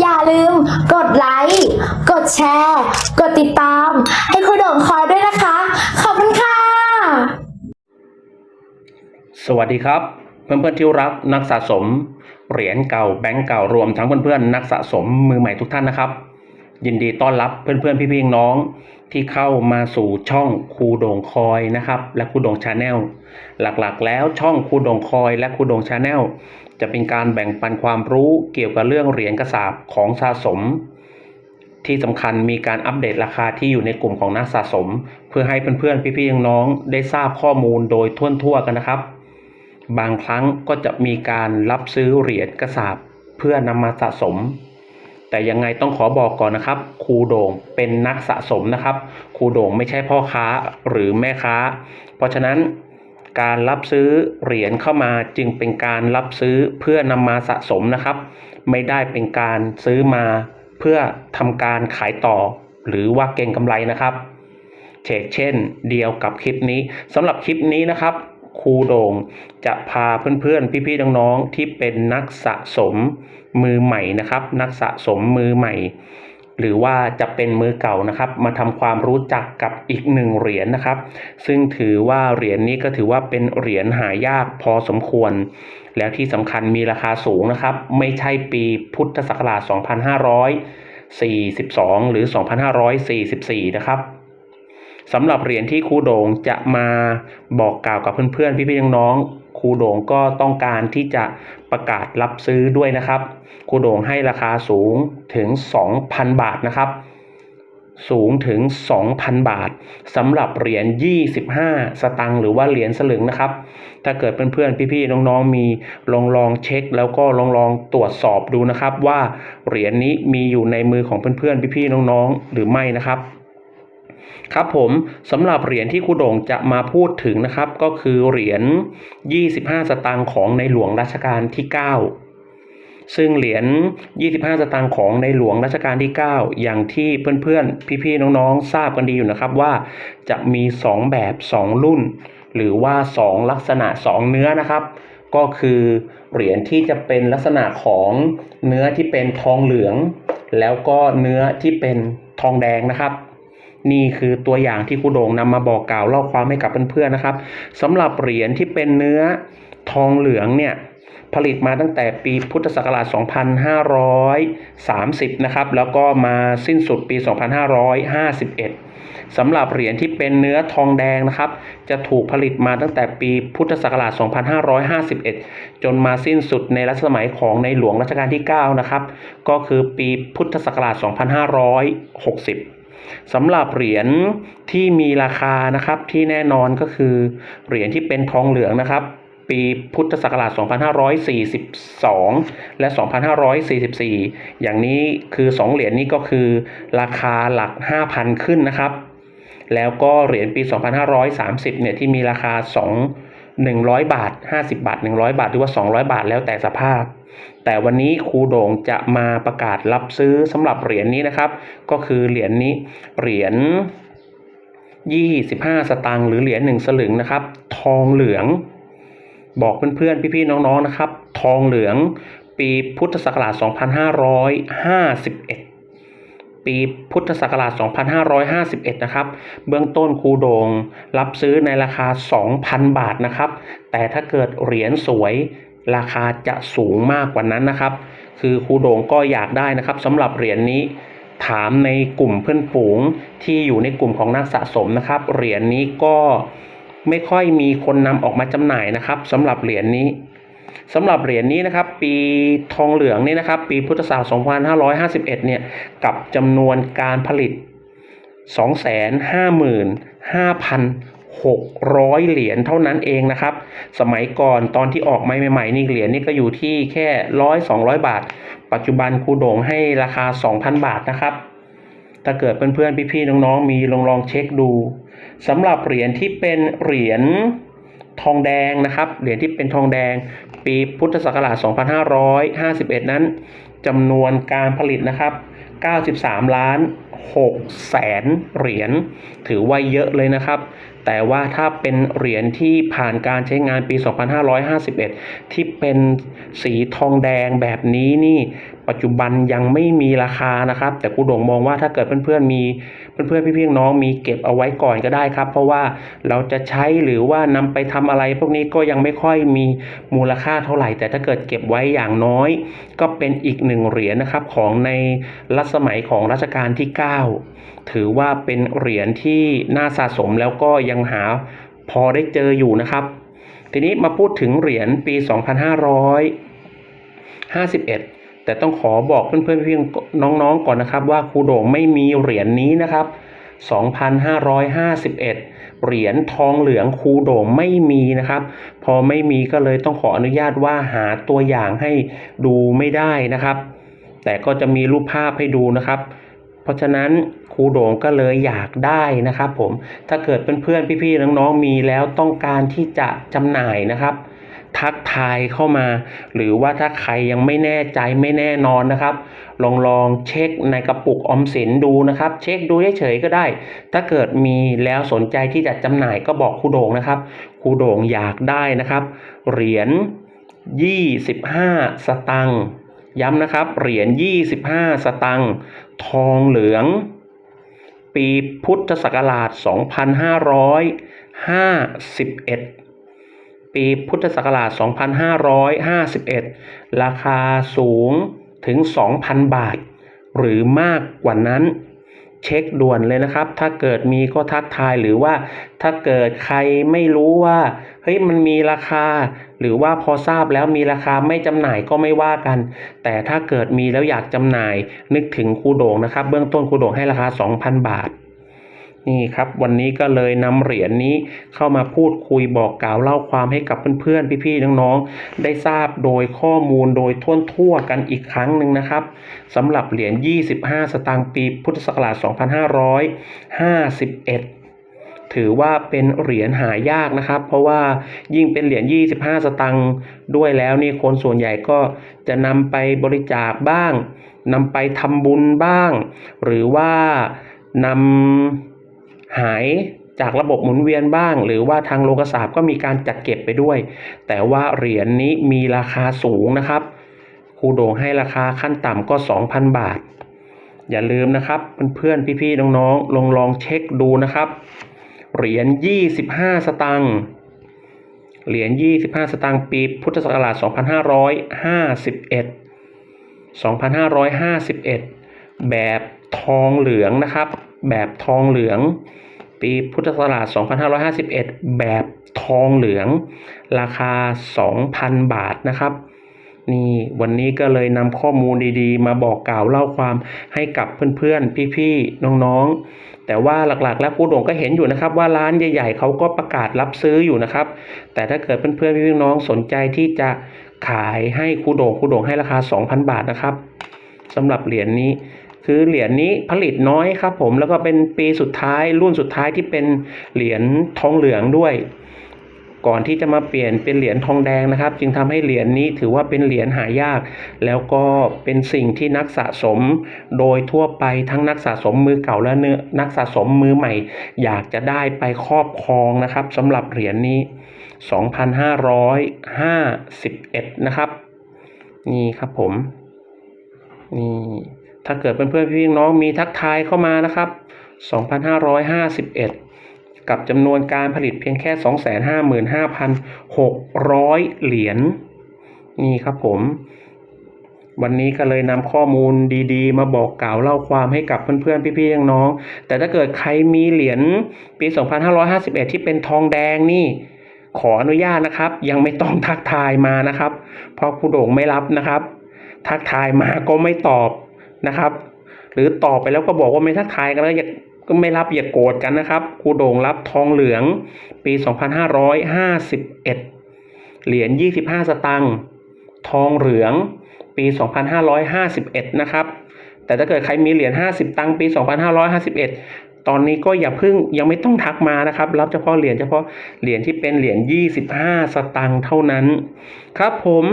อย่าลืมกดไลค์ กดแชร์ กดติดตาม ให้ครูโด่งคอยด้วยนะคะ ขอบคุณค่ะ สวัสดีครับ เพื่อนๆที่รักนักสะสม เหรียญเก่าแบงก์เก่ารวมทั้งเพื่อนๆนักสะสมมือใหม่ทุกท่านนะครับ ยินดีต้อนรับเพื่อนๆพี่ๆน้องที่เข้ามาสู่ช่องครูโด่งคอยนะครับ และครูโด่งชาแนลหลักๆ แล้วช่องครูโด่งคอย และครูโด่งชาแนล จะเป็นการแบ่งปันความรู้เกี่ยวกับเรื่องเหรียญกระสาบของสะสม ที่สำคัญมีการอัปเดตราคาที่อยู่ในกลุ่มของนักสะสม เพื่อให้เพื่อนๆพี่ๆน้องๆได้ทราบข้อมูลโดยทั่วทั่วๆกันนะครับ บางครั้งก็จะมีการรับซื้อเหรียญกระสาบเพื่อนำมาสะสมแต่ยังไงต้องขอบอกก่อนนะครับครูโด่งเป็นนักสะสมนะครับครูโด่งไม่ใช่พ่อค้าหรือแม่ค้า เพราะฉะนั้น การรับซื้อเหรียญเข้ามาจึงเป็นการรับซื้อเพื่อนำมาสะสมนะครับ ไม่ได้เป็นการซื้อมาเพื่อทำการขายต่อ หรือว่าเก็งกำไรนะครับเชกเช่นเดียวกับคลิปนี้สำหรับคลิปนี้นะครับครูโด่งจะพาเพื่อนๆ พี่ๆ น้องๆ ที่เป็นนักสะสมมือใหม่นะครับ นักสะสมมือใหม่ หรือว่าจะเป็นมือเก่านะครับ มาทำความรู้จักกับอีกหนึ่งเหรียญนะครับ ซึ่งถือว่าเหรียญนี้ก็ถือว่าเป็นเหรียญหายากพอสมควร แล้วที่สำคัญมีราคาสูงนะครับ ไม่ใช่ปีพุทธศักราช 2542 หรือ 2544 นะครับสำหรับเหรียญที่ครูโด่งจะมาบอกกล่าวกับเพื่อนๆ พี่ๆน้องๆ ครูโด่งก็ต้องการที่จะประกาศรับซื้อด้วยนะครับ ครูโด่งให้ราคาสูงถึง 2,000 บาทนะครับ สูงถึง 2,000 บาทสำหรับเหรียญ 25 สตังค์หรือว่าเหรียญสลึงนะครับ ถ้าเกิดเพื่อนๆพี่ๆน้องๆมีลองลองเช็ค แล้วก็ลองลองตรวจสอบดูนะครับ ว่าเหรียญนี้มีอยู่ในมือของเพื่อนๆพี่ๆน้องๆหรือไม่นะครับ ครับผมสำหรับเหรียญที่ครูโด่งจะมาพูดถึงนะครับ ก็คือเหรียญ 25 สตางค์ของในหลวงรัชกาลที่ 9 ซึ่งเหรียญ 25 สตางค์ของในหลวงรัชกาลที่ 9 อย่างที่เพื่อนๆ พี่ๆ น้องๆ ทราบกันดีอยู่นะครับว่าจะมี 2 แบบ 2 รุ่น หรือว่า 2 ลักษณะ 2 เนื้อนะครับ ก็คือเหรียญที่จะเป็นลักษณะของเนื้อที่เป็นทองเหลือง แล้วก็เนื้อที่เป็นทองแดงนะครับ นี่คือตัวอย่างที่ครูโด่งนำมาบอกกล่าวเล่าความให้กับเพื่อนๆนะครับสำหรับเหรียญที่เป็นเนื้อทองเหลืองเนี่ยผลิตมาตั้งแต่ปีพุทธศักราช 2530 นะครับ แล้วก็มาสิ้นสุดปี 2551 สำหรับเหรียญที่เป็นเนื้อทองแดงนะครับ จะถูกผลิตมาตั้งแต่ปีพุทธศักราช 2551 จนมาสิ้นสุดในรัชสมัยของในหลวงรัชกาลที่ 9 นะครับ ก็คือปีพุทธศักราช 2560 สำหรับเหรียญที่มีราคานะครับที่แน่นอนก็คือเหรียญที่เป็นทองเหลืองนะครับ ปีพุทธศักราช 2542 และ 2544 อย่างนี้คือ 2 เหรียญนี้ก็คือราคาหลัก 5,000 ขึ้นนะครับ แล้วก็เหรียญปี 2530 เนี่ยที่มีราคา 2 100 บาท 50 บาท 100 บาท หรือว่า 200 บาทแล้วแต่สภาพ แต่วันนี้ครูโด่งจะมาประกาศรับซื้อสำหรับเหรียญนี้นะครับ ก็คือเหรียญนี้เหรียญ25 สตางค์หรือเหรียญ1สลึงนะครับ ทองเหลือง บอกเพื่อนๆ พี่ๆ น้องๆ นะครับ ทองเหลืองปีพุทธศักราช 2551 ปีพุทธศักราช 2551 นะครับ เบื้องต้นครูโดงรับซื้อในราคา 2,000 บาทนะครับ แต่ถ้าเกิดเหรียญสวยราคาจะสูงมากกว่านั้นนะครับ คือครูโดงก็อยากได้นะครับสำหรับเหรียญนี้ถามในกลุ่มเพื่อนฝูงที่อยู่ในกลุ่มของนักสะสมนะครับ เหรียญนี้ก็ไม่ค่อยมีคนนำออกมาจำหน่ายนะครับสำหรับเหรียญนี้ สำหรับเหรียญนี้นะครับ ปีทองเหลืองนี่นะครับ ปีพุทธศักราช2551 เนี่ย กับจำนวนการผลิต 255,600 เหรียญเท่านั้นเองนะครับ สมัยก่อนตอนที่ออกใหม่ๆนี่เหรียญนี่ก็อยู่ที่แค่ร้อยสองบาท ปัจจุบันครูโด่งให้ราคา 2,000 บาทนะครับถ้าเกิดเพื่อนๆพี่ๆน้องๆมีลองลองเช็คดูสำหรับเหรียญที่เป็นเหรียญ ทองแดงนะครับ เหรียญที่เป็นทองแดง ปีพุทธศักราช 2551 นั้นจำนวนการผลิตนะครับ 93 ล้าน 6แสนเหรียญถือว่าเยอะเลยนะครับ แต่ว่าถ้าเป็นเหรียญที่ผ่านการใช้งานปี 2551 ที่เป็นสีทองแดงแบบนี้นี่ ปัจจุบันยังไม่มีราคานะครับ แต่ครูดงมองว่าถ้าเกิดเพื่อนๆมีเพื่อนๆพี่ๆน้องมีเก็บเอาไว้ก่อนก็ได้ครับ เพราะว่าเราจะใช้หรือว่านำไปทำอะไร พวกนี้ก็ยังไม่ค่อยมีมูลค่าเท่าไหร่ แต่ถ้าเกิดเก็บไว้อย่างน้อย ก็เป็นอีกหนึ่งเหรียญนะครับของในรัชสมัยของรัชกาลที่ 9ถือว่าเป็นเหรียญที่น่าสะสมแล้วก็ยังหาพอได้เจออยู่นะครับ ทีนี้มาพูดถึงเหรียญปี 2551 แต่ต้องขอบอกเพื่อนๆพี่ๆน้องๆก่อนนะครับ ว่าครูโด่งไม่มีเหรียญนี้นะครับ 2,551 เหรียญทองเหลืองครูโด่งไม่มีนะครับ พอไม่มีก็เลยต้องขออนุญาตว่าหาตัวอย่างให้ดูไม่ได้นะครับ แต่ก็จะมีรูปภาพให้ดูนะครับ เพราะฉะนั้นครูโด่งก็เลยอยากได้นะครับผมถ้าเกิดเพื่อนๆพี่ๆน้องๆมีแล้วต้องการที่จะจำหน่ายนะครับทักทายเข้ามา หรือว่าถ้าใครยังไม่แน่ใจไม่แน่นอนนะครับ ลองลองเช็คในกระปุกออมสินดูนะครับ เช็คดูเฉยๆก็ได้ ถ้าเกิดมีแล้วสนใจที่จะจำหน่ายก็บอกครูโด่งนะครับครูโด่งอยากได้นะครับ เหรียญ 25 สตังค์ ย้ำนะครับ เหรียญ 25 สตังค์ทองเหลือง ปีพุทธศักราช 2551 ปีพุทธศักราช 2551 ราคาสูงถึง 2,000 บาท หรือมากกว่านั้น เช็คด่วนเลยนะครับ ถ้าเกิดมีก็ทักทายหรือว่า ถ้าเกิดใครไม่รู้ว่าเฮ้ยมันมีราคา หรือว่าพอทราบแล้วมีราคาไม่จำหน่ายก็ไม่ว่ากัน แต่ถ้าเกิดมีแล้วอยากจำหน่าย นึกถึงครูโด่งนะครับ เบื้องต้นครูโด่งให้ราคา 2,000 บาท นี่ครับวันนี้ก็เลยนำเหรียญนี้เข้ามาพูดคุยบอกกล่าวเล่าความให้กับเพื่อนๆ พี่ๆน้องๆได้ทราบโดยข้อมูลโดยท่วนทั่วกันอีกครั้งหนึ่งนะครับสำหรับเหรียญ 25 สตางค์ปีพุทธศักราช 2551ถือว่าเป็นเหรียญหายากนะครับ เพราะว่ายิ่งเป็นเหรียญ 25 สตางค์ด้วยแล้วนี่คนส่วนใหญ่ก็จะนำไปบริจาคบ้างนำไปทำบุญบ้าง หรือว่านำ หายจากระบบหมุนเวียนบ้าง หรือว่าทางโลกสาปก็มีการจัดเก็บไปด้วย แต่ว่าเหรียญนี้มีราคาสูงนะครับครูโด่งให้ราคาขั้นต่ำก็ 2,000 บาท อย่าลืมนะครับเพื่อนๆพี่ๆน้องๆลองลองเช็คดูนะครับ เหรียญ 25 สตางค์เหรียญ 25 สตางค์ปีพุทธศักราช 2551 2551 แบบทองเหลืองนะครับ แบบทองเหลือง ปีพุทธศักราช 2551 แบบทองเหลือง ราคา 2,000 บาทนะครับ นี่วันนี้ก็เลยนำข้อมูลดีๆ มาบอกกล่าวเล่าความให้กับเพื่อนๆ พี่ๆ น้องๆ แต่ว่าหลักๆ แล้วครูโด่งก็เห็นอยู่นะครับ ว่าร้านใหญ่ๆ เขาก็ประกาศรับซื้ออยู่นะครับ แต่ถ้าเกิดเพื่อนๆ พี่ๆ น้องสนใจที่จะขายให้ครูโด่งครูโด่งให้ราคา 2,000 บาทนะครับสำหรับเหรียญนี้ คือเหรียญนี้ผลิตน้อยครับผมแล้วก็เป็นปีสุดท้ายรุ่นสุดท้ายที่เป็นเหรียญทองเหลืองด้วย ก่อนที่จะมาเปลี่ยนเป็นเหรียญทองแดงนะครับ จึงทำให้เหรียญนี้ถือว่าเป็นเหรียญหายาก แล้วก็เป็นสิ่งที่นักสะสม โดยทั่วไปทั้งนักสะสมมือเก่าและเนื้อนักสะสมมือใหม่ อยากจะได้ไปครอบครองนะครับสำหรับเหรียญนี้ 2,551 นะครับ นี่ครับผมนี่ ถ้าเกิดเพื่อนๆพี่น้องมีทักทายเข้ามานะครับ 2,551 กับจำนวนการผลิตเพียงแค่ 255,600 เหรียญนี่ครับผม วันนี้ก็เลยนำข้อมูลดี ๆ มาบอกกล่าวเล่าความให้กับเพื่อนๆพี่ๆน้องๆแต่ถ้าเกิดใครมีเหรียญปี 2551 ที่เป็นทองแดงนี่ขออนุญาตนะครับ ยังไม่ต้องทักทายมานะครับ เพราะครูโด่งไม่รับนะครับ ทักทายมาก็ไม่ตอบ นะครับ หรือตอบไปแล้วก็บอกว่าไม่ทักทายกันแล้วอย่าก็ไม่รับอย่าโกรธกันนะครับครูโด่งรับทองเหลืองปี 2551 เหรียญ 25 สตังค์ทองเหลืองปี 2551 นะครับ แต่ถ้าเกิดใครมีเหรียญ 50 ตังค์ปี 2551 ตอนนี้ก็อย่าเพิ่งยังไม่ต้องทักมานะครับ รับเฉพาะเหรียญเฉพาะเหรียญที่เป็นเหรียญ 25 สตังค์เท่านั้น ครับผม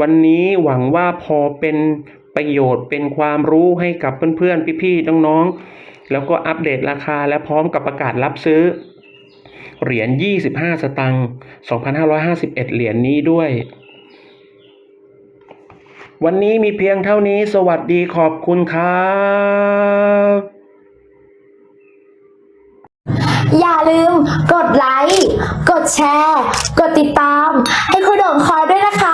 วันนี้หวังว่าพอเป็น ประโยชน์เป็นความรู้ให้กับเพื่อนๆ พี่ๆ น้องๆ แล้วก็อัปเดตราคาและพร้อมกับประกาศรับซื้อ เหรียญ 25 สตังค์2,551 เหรียญนี้ด้วย วันนี้มีเพียงเท่านี้ สวัสดีขอบคุณครับอย่าลืมกดไลค์ กดแชร์ กดติดตาม ให้คุณโด่งคอยด้วยนะคะ